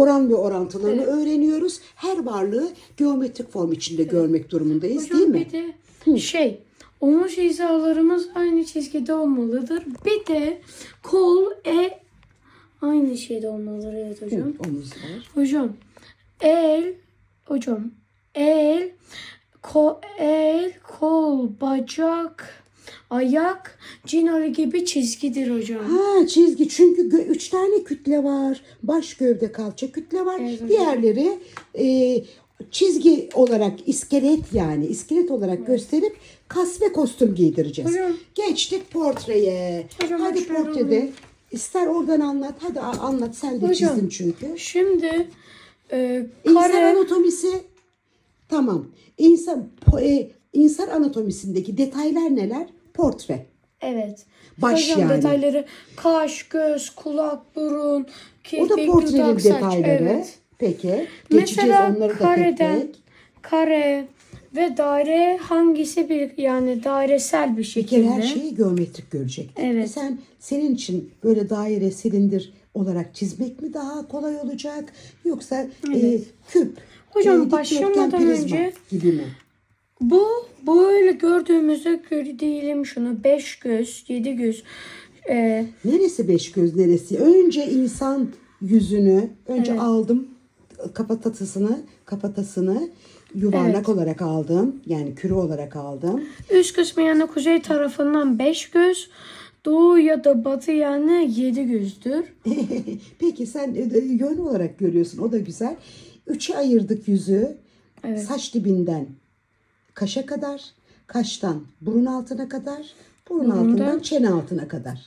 oran ve orantılarını öğreniyoruz. Her varlığı geometrik form içinde görmek durumundayız Hocam değil mi? bir de şey omuz hizalarımız aynı çizgide olmalıdır. Bir de kol e aynı şeyde olmalıdır evet hocam. Omuz var. Hocam el hocam el kol el kol bacak ayak cinarı gibi çizgidir hocam. Ha çizgi çünkü üç tane kütle var. Baş gövde kalça kütle var. Evet hocam. Diğerleri e, çizgi olarak iskelet yani iskelet olarak gösterip kas ve kostüm giydireceğiz. Hocam. Geçtik portreye. Hocam, Hadi portrede alayım. ister oradan anlat. Hadi anlat sen de Hocam. çizdin çünkü. Şimdi e, İnsan kare anatomisi tamam. İnsan e, insan anatomisindeki detaylar neler? Portre. evet. Baş hocam yani. detayları kaş, göz, kulak, burun, O da kirpik, portrenin dudak, saç. detayları. Evet. Peki. Geçeceğiz Mesela onları da tek kareden tek. kare ve daire hangisi bir yani dairesel bir Bir şekilde. kere her şeyi geometrik görecek. Evet. E sen senin için böyle daire, silindir olarak çizmek mi daha kolay olacak yoksa e, küp, Hocam, e, dikdörtgen, başlamadan prizma önce- gibi mi? Bu böyle gördüğümüzde göre diyelim şunu 5 göz, 7 göz. Ee, Neresi beş göz neresi? Önce insan yüzünü önce aldım kafatasını kafatasını yuvarlak Evet. olarak aldım. Yani küre olarak aldım. üst kısmı yani kuzey tarafından 5 göz, doğu ya da batı yani 7 gözdür. Peki sen e, yön olarak görüyorsun. O da güzel. Üçe ayırdık yüzü. Evet. Saç dibinden kaşa kadar, kaştan burun altına kadar, burun Burundan- altından çene altına kadar.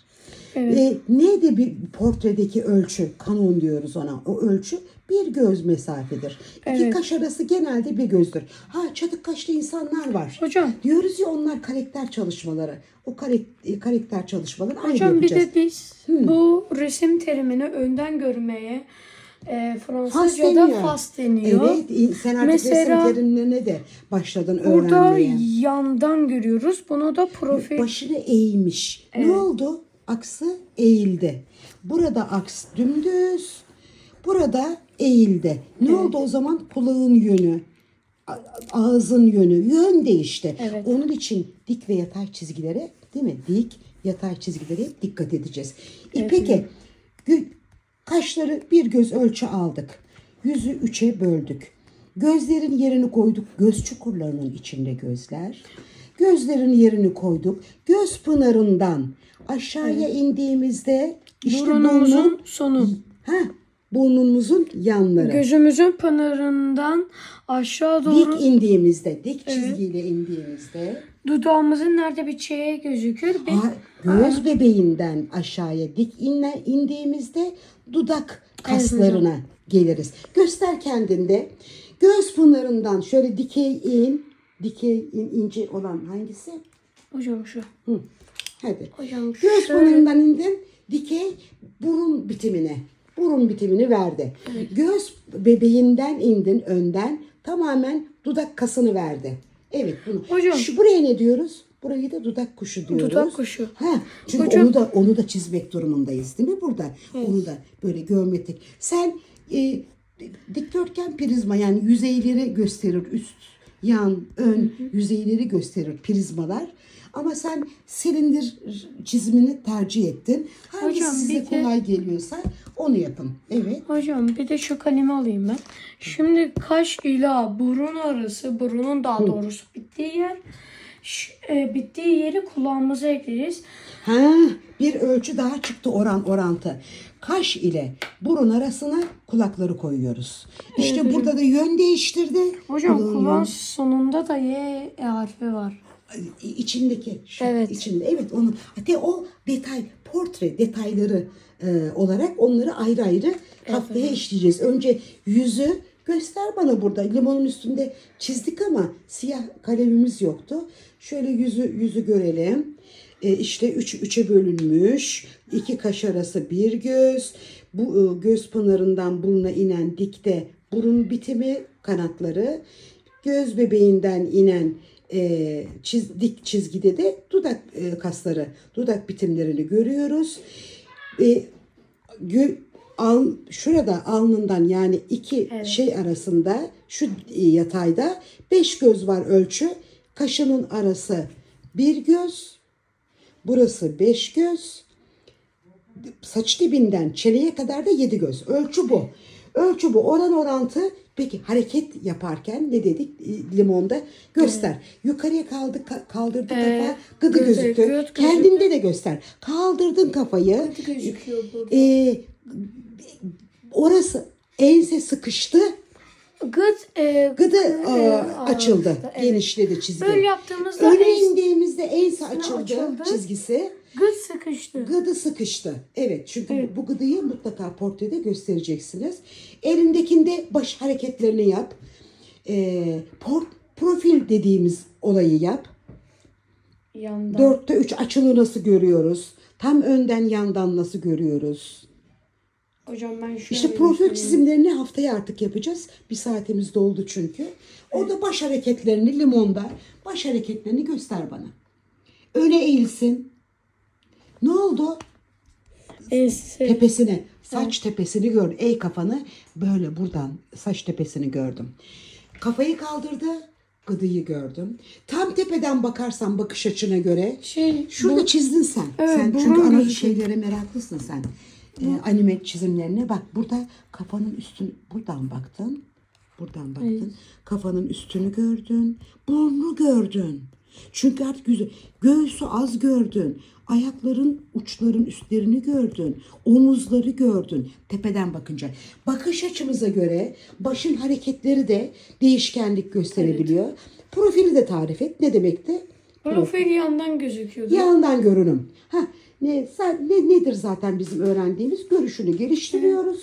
Evet. E, neydi bir portredeki ölçü? Kanon diyoruz ona. O ölçü bir göz mesafedir. İki Evet. kaş arası genelde bir gözdür. Ha çatık kaşlı insanlar var. Hocam. Diyoruz ya onlar karakter çalışmaları. O karakter, karakter çalışmaları ayrı Hocam bir yapacağız. de biz bu resim terimini önden görmeye e, Fransızca'da fas deniyor. Evet, sen artık Mesela- resim terimlerine de başladın Burada öğrenmeye. yandan görüyoruz. Bunu da profil Başını eğmiş. Ne oldu? Aksı eğildi. Burada aks dümdüz. Burada eğildi. Ne oldu o zaman? Kulağın yönü, ağzın yönü, yön değişti. Evet. Onun için dik ve yatay çizgilere, değil mi? Dik, yatay çizgilere dikkat edeceğiz. E peki, kaşları bir göz ölçü aldık. Yüzü üçe böldük. Gözlerin yerini koyduk. Göz çukurlarının içinde gözler. Gözlerin yerini koyduk. Göz pınarından aşağıya indiğimizde işte burunumuzun burnun, sonu. ha, burnumuzun yanları. Gözümüzün pınarından aşağı doğru Dik indiğimizde, dik çizgiyle indiğimizde dudağımızın nerede biteceği gözükür. Bir, ha, göz bebeğinden aşağıya dik inle, indiğimizde dudak kaslarına geliriz. Göster kendinde. Göz pınarından şöyle dikey in, dikey in, ince olan hangisi? hocam şu. Hı. Hadi. Hocam Göz şöyle. pınarından indin, dikey burun bitimine. Burun bitimini verdi. Göz bebeğinden indin önden tamamen dudak kasını verdi. Evet bunu. Hocam. Şu buraya ne diyoruz? Burayı da dudak kuşu diyoruz. Dudak kuşu. Ha, çünkü Hocam. onu da onu da çizmek durumundayız değil mi burada? Onu da böyle geometrik. Sen e, dikdörtgen prizma yani yüzeyleri gösterir üst, yan, ön yüzeyleri gösterir prizmalar. Ama sen silindir çizimini tercih ettin. Hangisi Hocam, size de- kolay geliyorsa onu yapın. Evet. Hocam bir de şu kalemi alayım ben. Şimdi kaş ile burun arası, burunun daha doğrusu bittiği yer. ş- e, bittiği yeri kulağımıza ekleriz. Ha, bir ölçü daha çıktı oran orantı. Kaş ile burun arasına kulakları koyuyoruz. İşte burada da yön değiştirdi. Hocam Kulağın kulağın sonunda da Y harfi var. İçindeki şu Evet. içinde evet onu hatta o detay portre detayları e, olarak onları ayrı ayrı haftaya işleyeceğiz. Önce yüzü göster bana burada limonun üstünde çizdik ama siyah kalemimiz yoktu. Şöyle yüzü yüzü görelim. E, işte üç üçe bölünmüş. iki kaş arası bir göz. Bu e, göz pınarından buruna inen dikte burun bitimi kanatları. Göz bebeğinden inen e, çiz, dik çizgide de dudak e, kasları, dudak bitimlerini görüyoruz. E, gö- al, şurada alnından yani iki Evet. şey arasında şu e, yatayda beş göz var ölçü. Kaşının arası bir göz. Burası beş göz. Saç dibinden çeneye kadar da yedi göz. Ölçü bu. Ölçü bu. Oran orantı. Peki hareket yaparken ne dedik e, limonda? Göster. Yukarıya kaldı ka- kaldırdı Ee, kafa. Gıdı gözüktü. göz gözüktü. Kendinde de göster. Kaldırdın kafayı. Kötü gözüküyor burada. Ee, orası ense sıkıştı. Gıd, e, Gıdı e, aa, açıldı. evet. Genişledi çizgi. Böyle yaptığımızda en- indiğimizde ense açıldı, açıldı. çizgisi. gıd sıkıştı. Gıdı sıkıştı. Evet çünkü Evet. bu gıdıyı mutlaka portrede göstereceksiniz. Elindekinde baş hareketlerini yap. Ee, port, profil dediğimiz olayı yap. Yandan. Dörtte üç açılı nasıl görüyoruz? Tam önden yandan nasıl görüyoruz? Hocam ben şöyle İşte profil çizimlerini haftaya artık yapacağız. Bir saatimiz doldu çünkü. O da baş hareketlerini limonda baş hareketlerini göster bana. Öne eğilsin. Ne oldu? Ense. Tepesine, saç tepesini gördüm. Ey kafanı böyle buradan saç tepesini gördüm. Kafayı kaldırdı. Gıdıyı gördüm. Tam tepeden bakarsan bakış açına göre Şey, Şurada bu- çizdin sen. Evet, sen burun çünkü ana gözüküyor. şeylere meraklısın sen. Ee, anime çizimlerine bak. Burada kafanın üstünü buradan baktın. Buradan baktın. Kafanın üstünü gördün. Burnu gördün. Çünkü artık yüzü, göğsü az gördün. Ayakların uçların üstlerini gördün. Omuzları gördün. Tepeden bakınca. Bakış açımıza göre başın hareketleri de değişkenlik gösterebiliyor. Profili de tarif et. Ne demekti? profil yandan gözüküyordu. Yandan görünüm. Ha, ne, ne nedir zaten bizim öğrendiğimiz? Görüşünü geliştiriyoruz.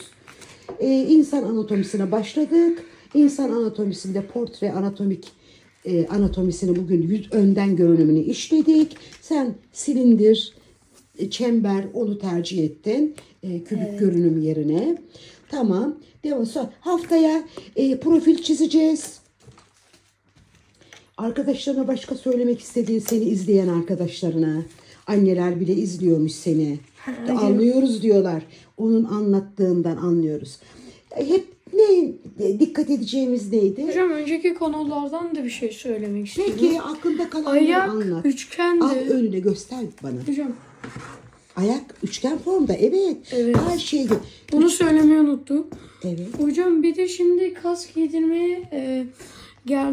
Ee, insan anatomisine başladık. İnsan anatomisinde portre anatomik e, anatomisini bugün yüz önden görünümünü işledik. Sen silindir, e, çember onu tercih ettin. E, kübik görünüm yerine. Tamam. Devam. Haftaya e, profil çizeceğiz. Arkadaşlarına başka söylemek istediğin seni izleyen arkadaşlarına. Anneler bile izliyormuş seni. Anlıyoruz diyorlar. Onun anlattığından anlıyoruz. Hep ne dikkat edeceğimiz neydi? Hocam önceki konulardan da bir şey söylemek istiyorum. Peki aklında kalanları Ayak anlat. üçgendi. Al önüne göster bana. Hocam Ayak üçgen formda evet. Evet. Her şey. bunu söylemeyi unuttuk. Evet. Hocam bir de şimdi kask giydirmeye e, gel